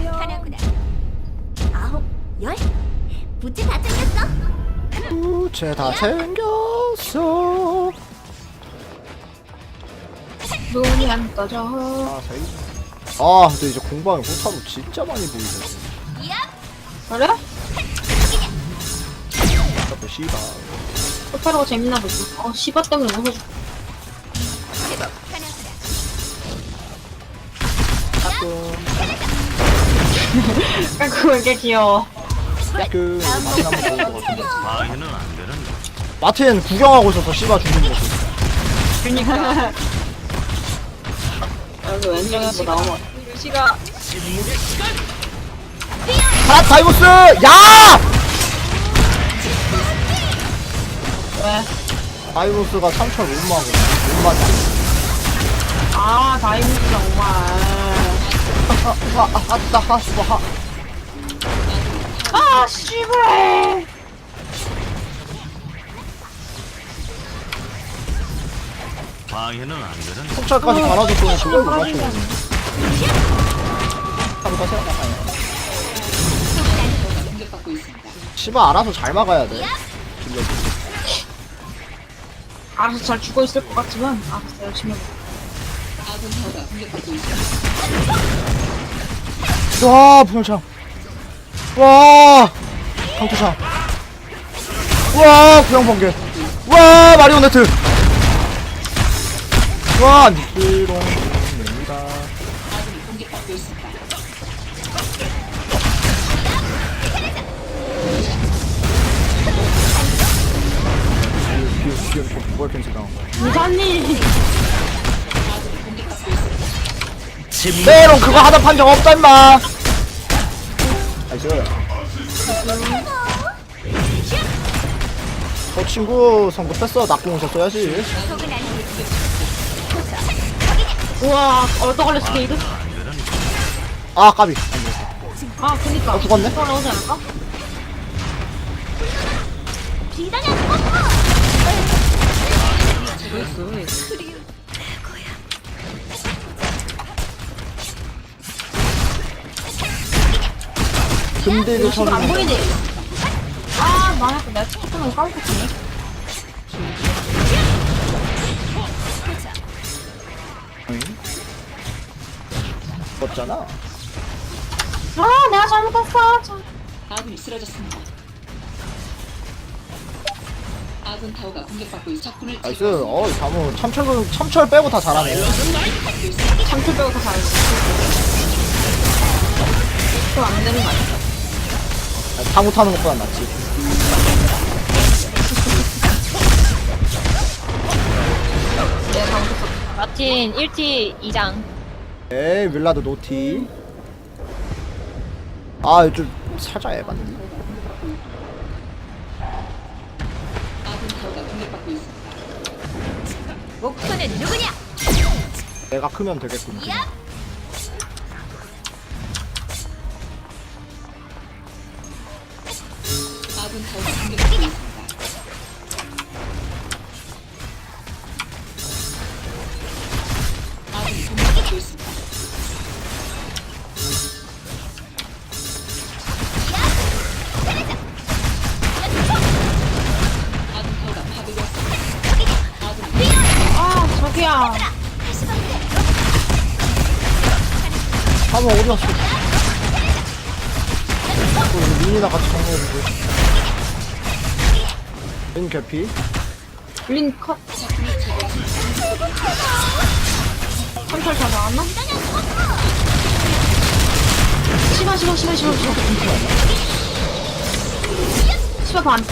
하나구나. 아홉, 열. 부츠 다 챙겼어? 부채 다 챙겼어 눈이 안 떠져. 아 사이 아 근데 이제 공방에 호타로 진짜 많이 보이네. 그래? 자꾸 씨발 호타루가 재밌나 보지. 어, 시바 때문에 웃어줘. 제법 하나구나. 따끔 그거 왜 이렇게 귀여워. 따끔 마틴 한번 보는 것 같은데 방해는 안 되는 마틴 구경하고 있어서 씨발 죽는 모습 그니까. 여기 왼쪽에 뭐 나오면. 시가. 하나 다이버스 야 왜? 다이버스가 3천 못 막어 못 맞아 아, 다이무스 정말. 아, 아, 아따 하수바 하 아, 씨발. 방해는 안 되는 폭철까지 갈아줬더니 그걸 못 맞춰 하루가 생각나요 씨발 알아서 잘 막아야 돼 알아서 잘 죽어 있을 것 같지만, 알았어, 열심히 해볼게. 와 분열창. 와 강투창. 와 구형번개. 와 마리오네트. 와 거야 부사님. 메롱 그거 하다 판적 없다 임마 나이스 저 친구 성급했어 낙공 오셨어야지. 우와, 얼떠 걸렸어, 게이드? 아 까비 아, 그니까. 어, 죽었네? 나오지 않을까? 죽 근데 이거 안 보이지? 아, 망했다. 내가 조금만 깜빡했네. 죽었잖아 아, 내가 잘못했어. 참. 아군이 쓰러졌습니다. 아군 타워가 공격받고 있어 적군을 나이스 어 다무 참철 참철 빼고 다 잘하네 잠들 빼고 다 잘했어. 그럼 안 되는 거 아니야? 다 못하는 것보단 낫지. 마틴 1T 2장 에이 윌라드 노티 아좀 아군 타워가 공격받고 있습니다. 목표는 누구냐? 내가 크면 되겠군 이야. 아군 민이나 같이 정리해주고 민 개피 린 컷. 컨트롤 잘 나왔나? 시바, 시바, 시바, 시바, 시바. 시바 반.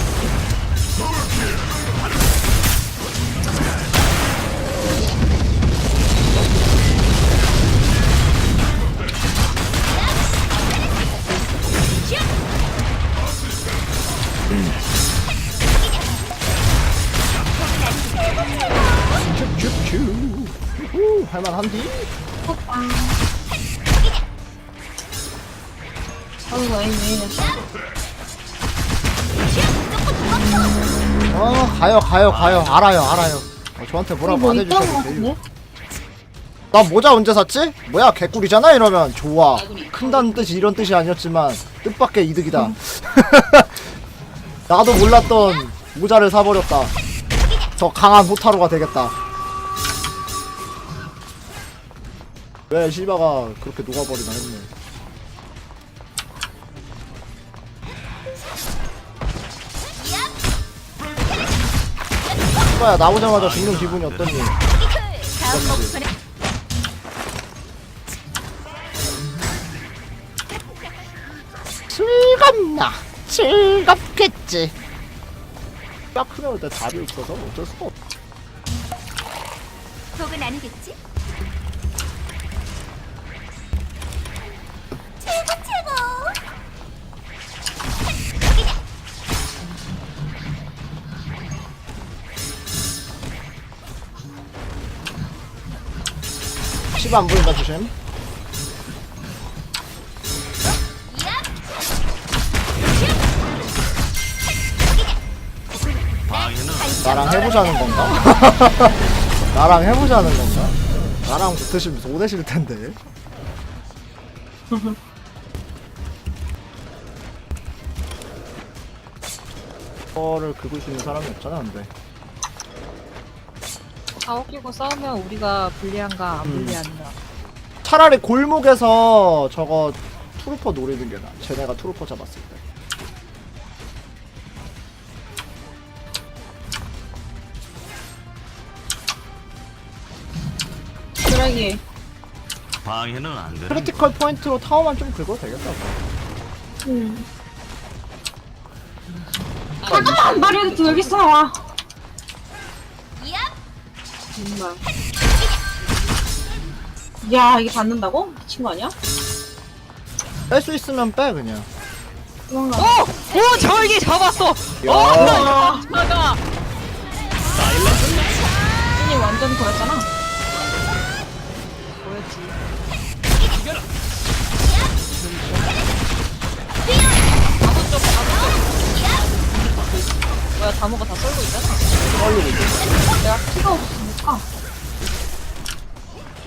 할만한디? 아이고. 어 가요 가요 가요. 알아요 알아요. 어, 저한테 뭐라고 뭐 안 있던 거 해주셔도 돼요. 같은데? 나 모자 언제 샀지? 뭐야 개꿀이잖아 이러면. 좋아. 큰다는 뜻이 이런 뜻이 아니었지만 뜻밖의 이득이다. 나도 몰랐던 모자를 사버렸다. 더 강한 호타루가 되겠다 왜 시바가 그렇게 녹아버리나 했네 시바야 나오자마자 죽는 기분이 어떠니? 즐겁나? 즐겁겠지. 딱 크면 일단 답이 없어서 어쩔 수가 없. 독은 아니겠지? 십안 보인다 조심. 나랑 해보자는 건가? 나랑 해보자는 건가? 나랑 붙으시면 손해실 텐데. 거를 긁을 수 있는 사람이 없잖아, 근데. 다 웃기고 싸우면 우리가 불리한가 안 음. 불리한가. 차라리 골목에서 저거 트루퍼 노리는 게 나아. 쟤네가 트루퍼 잡았을 때. 쓰레기. 방해는 안 되는 크리티컬 포인트로 타워만 좀 긁어도 되겠다. 응. 잠깐만! 마리오도 여기 있어, 와. 얍. 정말. 야, 이게 닿는다고? 미친 거 아니야? 뺄 수 있으면 빼, 그냥. 도망가. 오! 오! 저기 잡았어! 야. 와, 나가! 이 완전 그랬잖아. 뭐였지? 뭐야 다모가 다 썰고 있잖아 떨리고 있어. 내가 키가 가.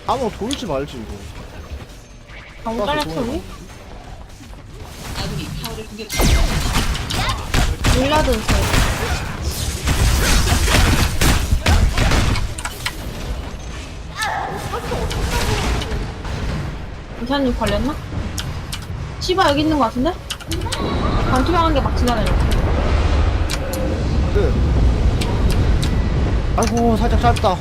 아무 돌지 말지, 이거. 아군이 타워를 공격 중입니다. 몰라도 돼. 이사님 걸렸나? 시바 여기 있는 거 같은데? 반투명한 게 막 지나다녀. 끝. 아이고, 살짝 짧다.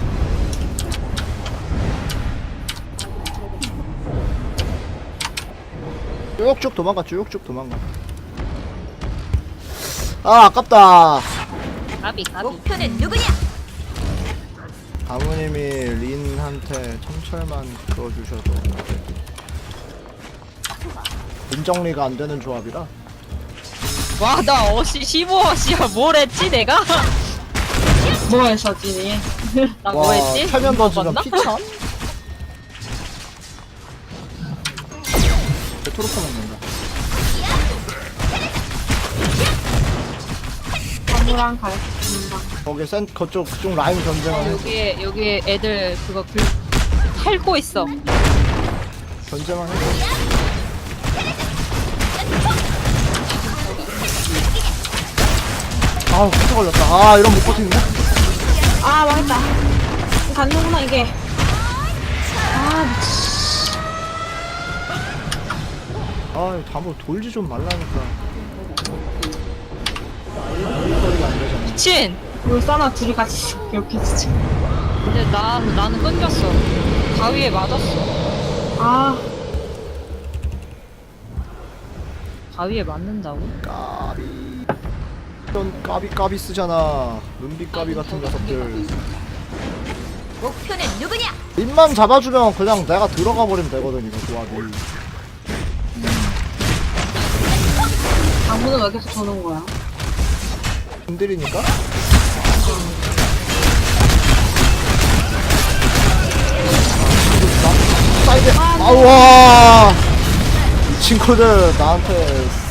쭉쭉 도망가, 쭉쭉 도망가. 아, 아깝다. 가비 가비 목표는 누구냐? 아무님이 린한테 청철만 그어주셔도 인정리가 안 되는 조합이라 와 나 어시 15어시야 뭘 했지 내가? 뭐 했었지? 나뭐 했지? 태면 던지면 맞나? 피찬? 토르코 먹는다 사무랑 가르쳐준다. 거기 센 그쪽 그쪽 라인 어, 전쟁을 해 여기에 여기에 애들 그거 글 탈고 있어 전쟁을 해 아우 피트 걸렸다 아 이런 못 버티는데? 아, 망했다. 이거 갔는구나, 이게. 아, 미치. 아이 다뭐 돌지 좀 말라니까 미친 물 싸나 둘이 같이 이렇게 진짜. 근데 나 나는 끊겼어 가위에 맞았어 아, 가위에 맞는다고? 까비 이런 까비 까비 쓰잖아. 은비 까비 같은 녀석들. 목표는 누구냐? 입만 잡아주면 그냥 내가 들어가 버리면 되거든 이거 조합이. 방문은 왜 계속 도는 거야? 힘들이니까? 사이드. 아우와. 이 친구들 나한테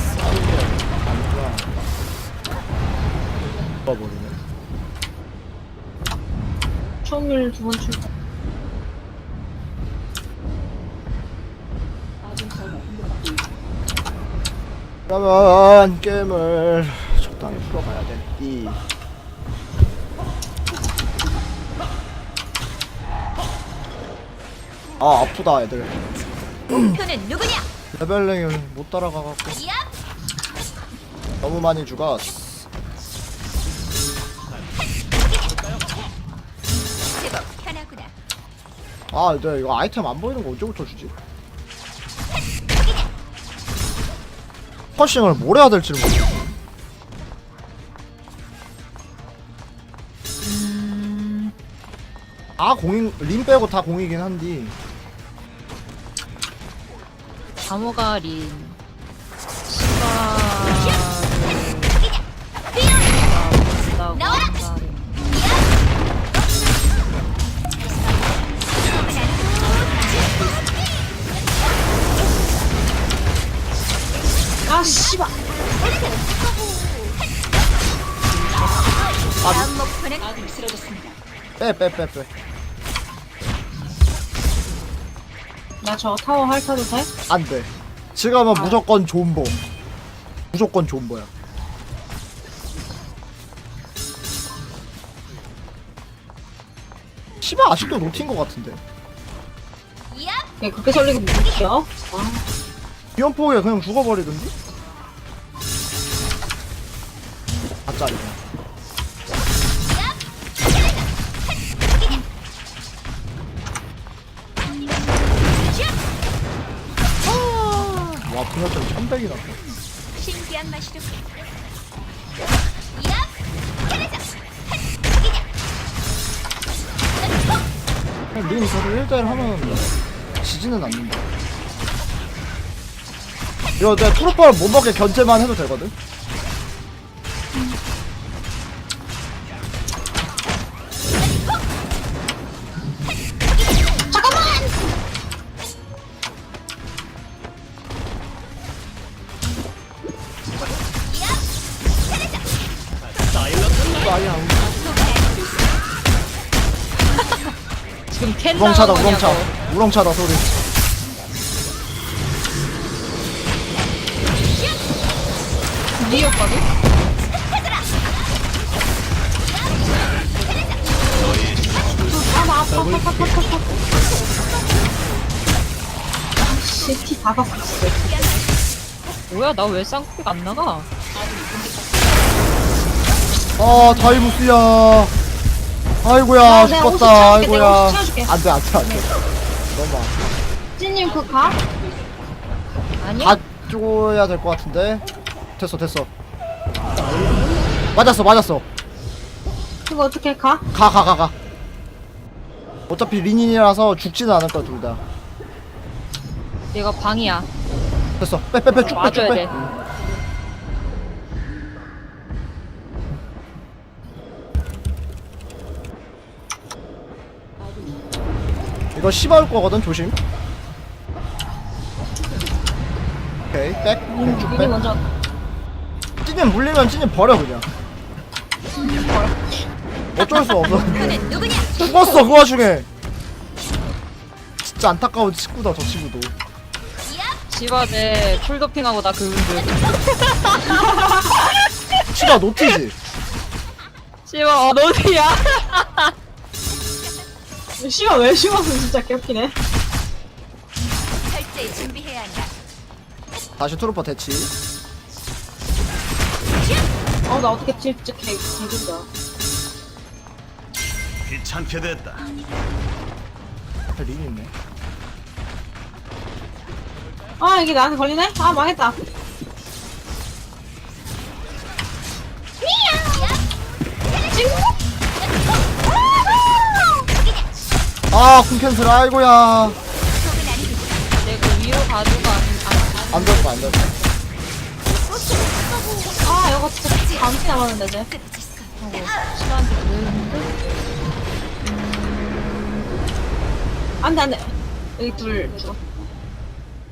버리네. 총을 두번 출발. 그러면 게임을 적당히 풀어가야 되니. 아 아프다 애들. 목표는 누구냐? 레벨링을 못 따라가갖고 너무 많이 죽었. 아 이제 이거 아이템 안 보이는 거 언제부터 주지? 퍼싱을 뭘 해야 될지 모르겠어 아 공인 린 빼고 다 공이긴 한디 다모가 린 본다고 나와 아 씨발 아군이 쓰러졌습니다. 빼 빼 빼빼 나 저 타워 핥아도 돼? 안돼 지금은 무조건 존버 무조건 존버야 씨발 아직도 노티인 것 같은데 야! 얘 그렇게 설리고 못이야 비연폭에 그냥 죽어버리던데? 가짜 이거 와 1100이 났어 신기한 맛이로. 그냥 린 저를 1대1 하면 지지는 않는다 이거 내가 트루퍼를 못 먹게 견제만 해도 되거든? 우렁차다 우렁차. 우렁차다 소리 리오거든? 아나 아파 아파 아파 아파 아파 씨티 다 봤어 진짜 뭐야 나 왜 쌍코가 안 나가? 아 다이무스야 아이고야 야, 내가 죽었다. 채워줄게, 내가 아이고야. 채워줄게. 안돼 안돼 안돼. 너무 안 찐님 그 가? 아니야? 가줘야 될 것 같은데? 됐어 됐어. 맞았어 맞았어. 그거 어떻게 가? 가 가 가 가. 어차피 린인이라서 죽지는 않을 거야 둘다. 얘가 방이야. 됐어. 빼 빼 빼 쭉빼 와줘야 쭉빼 이거 씹어올 거거든 조심 오케이 백 미리 빼. 먼저 찐님 물리면 찐님 버려 그냥 어쩔 수 없어 누구냐? 죽었어 그 와중에 진짜 안타까운 친구다 저 친구도 야! 시바제 풀도핑하고 나 그은들 치가 노티지 시바 어 너디야? 씨가 왜 심어서 진짜 개웃기네 철저히 준비해야 한다. 다시 트루퍼 대치 어 나 어떻게 진짜 개 개웃긴다 귀찮게 됐다. 앞에 린이 있네 아 이게 나한테 걸리네? 아 망했다 아 쿵캔슬 아이고야. 내가 그 위로 가져가 안, 안 됐어 안 됐어 아 이거 진짜 감기 남았는데 이제 시바한테 보였는데? 안돼 안 돼. 여기 둘 죽어.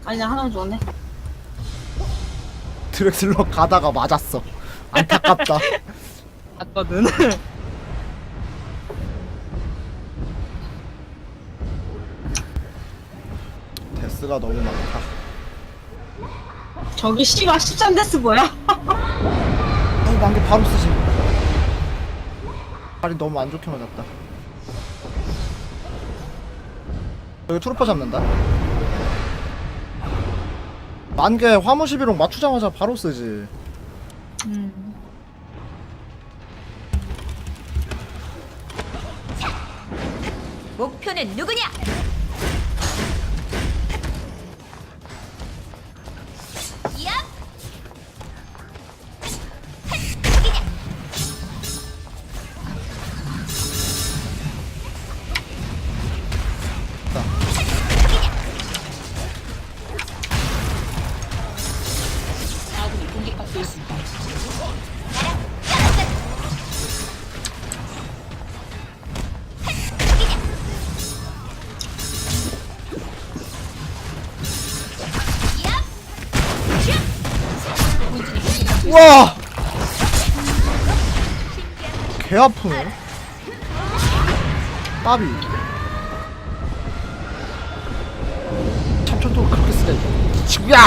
아니야 하나는 죽었네. 드렉슬러 가다가 맞았어. 안타깝다. 봤거든 데스가 너무 많다 저기 씨발 13데스 뭐야? 어, 만개 바로 쓰지. 발이 너무 안 좋게 맞았다. 여기 트루퍼 잡는다. 만개 화무 11호 맞추자마자 바로 쓰지. 음. 목표는 누구냐? 아프네. 까비. 참철도를 그렇게 쓰네. 친구야!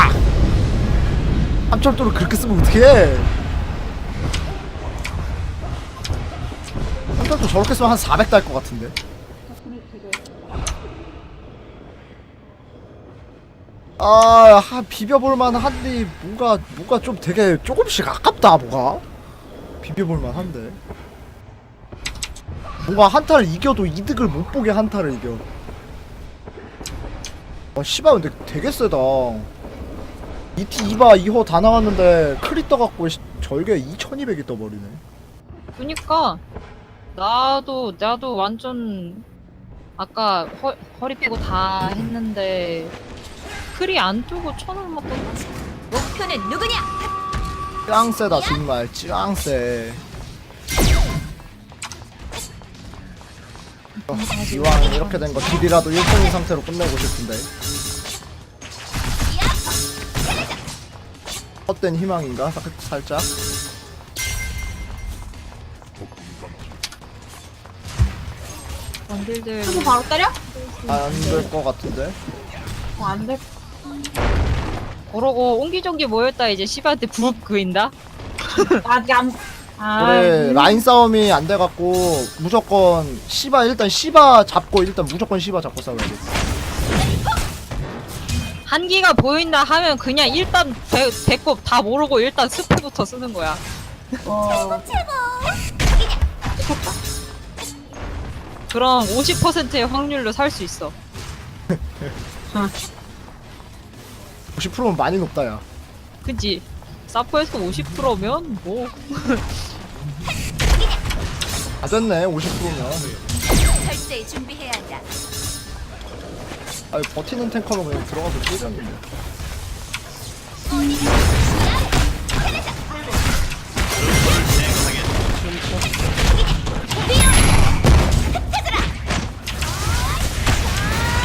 참철도를 그렇게 쓰면 어떡해? 참철도 저렇게 쓰면 한 400달것 같은데. 아, 한 비벼볼만 한데 뭔가 뭔가 좀 되게 조금씩 아깝다 뭐가 비벼볼만 한데 뭔가 한타를 이겨도 이득을 못 보게 한타를 이겨. 아, 씨발 근데 되게 세다. 이티 이바 2호 다 나왔는데 크리 떠갖고 씨, 절개 2200이 떠버리네. 그니까 나도 나도 완전 아까 허, 허리 빼고 다 했는데 크리 안 뜨고 천을 맞던 목표는 누구냐? 짱 세다 정말 짱 세. 어, 이왕 이렇게 된 거 딜이라도 1등인 상태로 끝내고 싶은데 헛된 희망인가? 사- 살짝 원딜들 바로 때려? 안될것 같은데 어, 안 돼. 그러고 옹기종기 모였다 이제 시바한테 굽 그인다 아직 안. 아, 그래 음. 라인 싸움이 안 돼갖고 무조건 시바 일단 시바 잡고 일단 무조건 시바 잡고 싸워야 돼 한기가 보인다 하면 그냥 일단 배, 배꼽 다 모르고 일단 스페부터 쓰는 거야 어. 그럼 50%의 확률로 살 수 있어 50%면 많이 높다 야 그치? 사포에서 50%면 뭐 다 됐네 50%면. 철저히 준비해야 한다. 아니 버티는 탱커로 그냥 들어가서 뛰렸는데.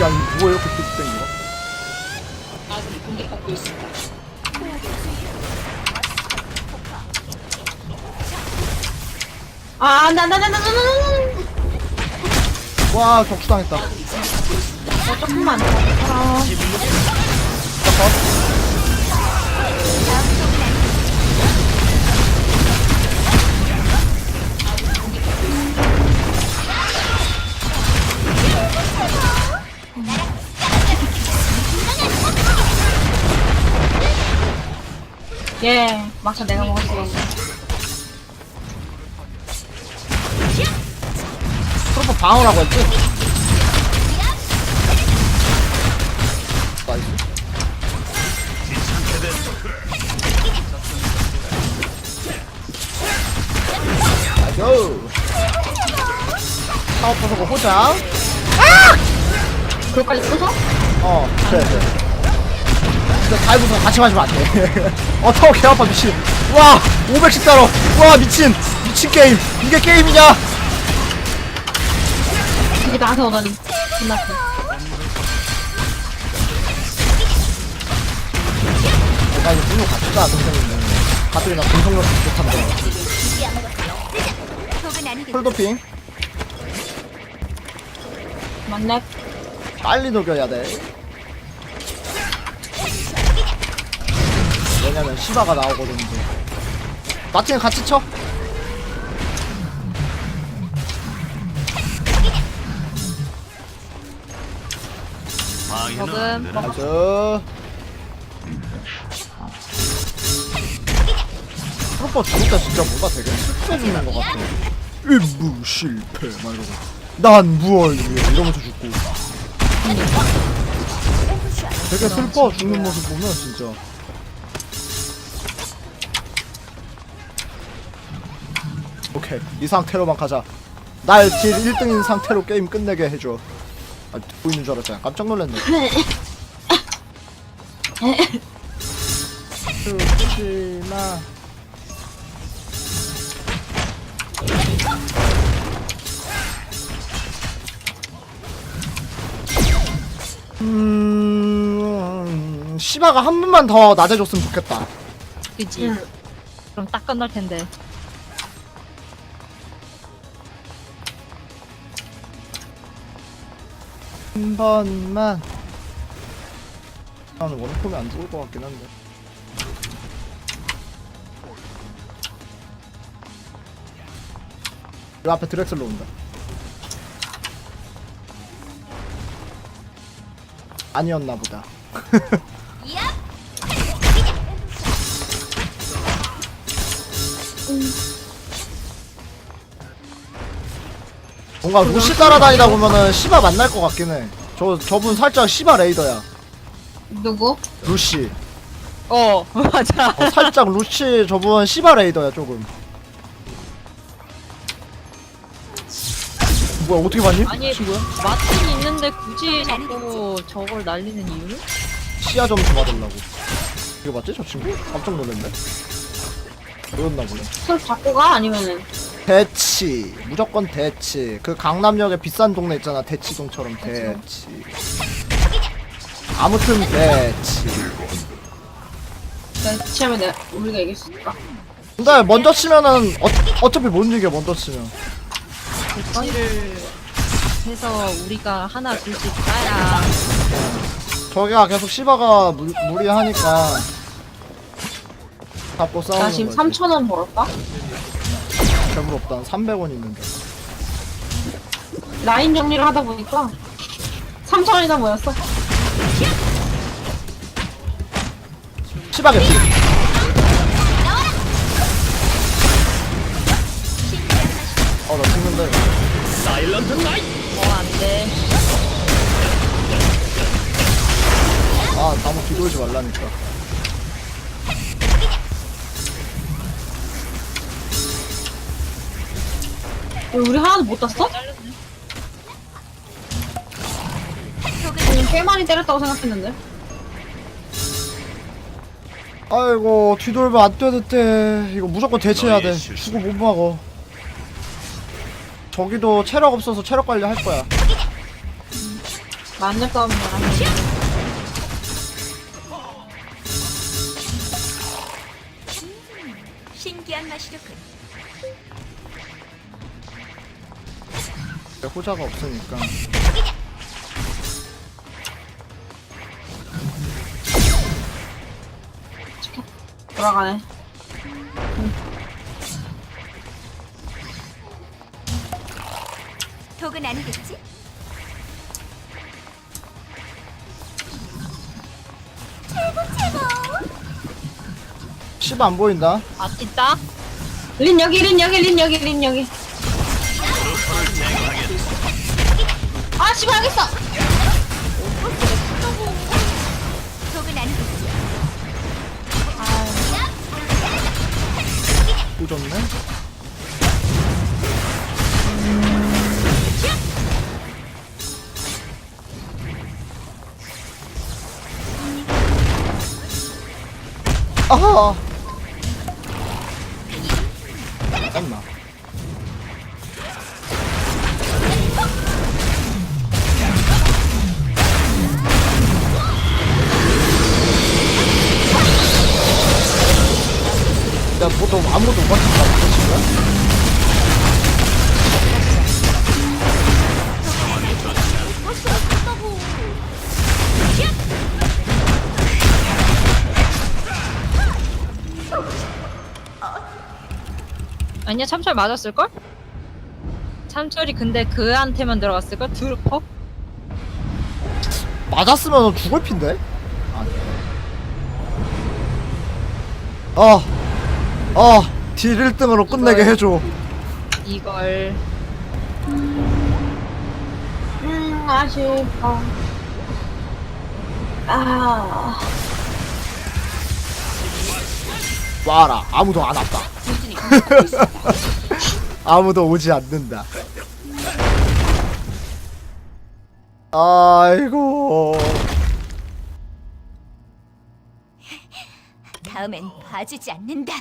야 이거 뚝땡 이거 아군이 공격받고 있습니다. 아, 나, 나, 나, 나, 나, 나, 나, 나. 와 격추당했다 어, 조금만 더. 아, 예, 막차 내가 먹었어. 방어라고 했지? 나이스 나이스 타워 부수고 호장 그걸까지 써서? 어 그래 그래. 근데 다이브서 같이 마시면 안 돼. 어 타워 개 아파 미친. 와 500씩 따로. 와 미친. 미친 게임. 이게 게임이냐 이게 나한테 오다니. 끝났어. 나 이거 물로 같이가 동생이면 가뜩이 나 공성력 아니겠지. 폴도핑 맞네. 빨리 녹여야 돼 왜냐면 시바가 나오거든 이제 마틴 같이 쳐 먹음. 프로퍼 죽을 때 진짜 뭔가 되게 슬퍼 죽는 것 같아. 임무 실패 막 이러고. 난 무얼 위해 이러면서 죽고. 되게 슬퍼 죽는 모습 보면 진짜. 오케이. 이 상태로만 가자. 날 딜 1등인 상태로 게임 끝내게 해줘 아 듣고 있는 줄 알았잖아 깜짝 놀랐네 죽지 마 음... 시바가 한 번만 더 낮아줬으면 좋겠다 그지? 그럼 딱 끝날 텐데. 한 번만. 나는 원콤이 안 죽을 것 같긴 한데. 이 앞에 드렉슬로 온다. 아니었나 보다 뭔가 루시 따라다니다 보면은 시바 만날 것 같긴 해 저 저분 살짝 시바 레이더야 누구? 루시 어, 맞아. 어, 살짝 루시 저분 시바 레이더야 조금 뭐야 어떻게 봤니? 아니, 친구야? 마틴이 있는데 굳이 자꾸 저걸 날리는 이유는? 시야 점수 받으려고 이거 맞지 저 친구? 깜짝 놀랐네 뭐였나 보네 술 잡고 가? 아니면은 대치. 무조건 대치. 그 강남역에 비싼 동네 있잖아. 대치동처럼 대치. 아무튼 대치. 내가 치하면 내가 우리가 이길 수 있을까? 근데 먼저 치면은 어, 어차피 못 이겨 먼저 치면. 대치를 해서 우리가 하나 둘씩 따야. 저기가 계속 시바가 무, 무리하니까. 잡고 싸우는 나 지금 거지. 3,000원 벌었다? 괴물 없다. 300원 있는데. 라인 정리를 하다 보니까 3,000원이나 모였어. 시바게 피. 어 나 죽는데 어, 안 돼. 아 나무 뒤돌지 말라니까 왜 우리 하나도 못 땄어? 꽤 많이 때렸다고 생각했는데. 아이고 뒤돌면 안 되는데 이거 무조건 대체해야 돼. 죽어 못 막어 저기도 체력 없어서 체력 관리 할 거야 만렙 싸움이야. 신기한 맛이로군. 호자가 없으니까 돌아가네. 독은 아니겠지? 시바 안 보인다 아, 진짜? 린 여기, 린 여기, 린 여기, 린 여기. 독은 아니겠지? 꽂았네 아 아니야 참철 맞았을걸? 참철이 근데 그한테만 들어갔을걸? 드루퍼? 맞았으면 죽을 핀데? 어, 어, 딜 1등으로 끝내게 이걸- 해줘. 이걸 음, 아쉽다. 아, 와라, 아무도 안 왔다. 있습니다. 아무도 오지 않는다. 아이고. 다음엔 봐주지 않는다.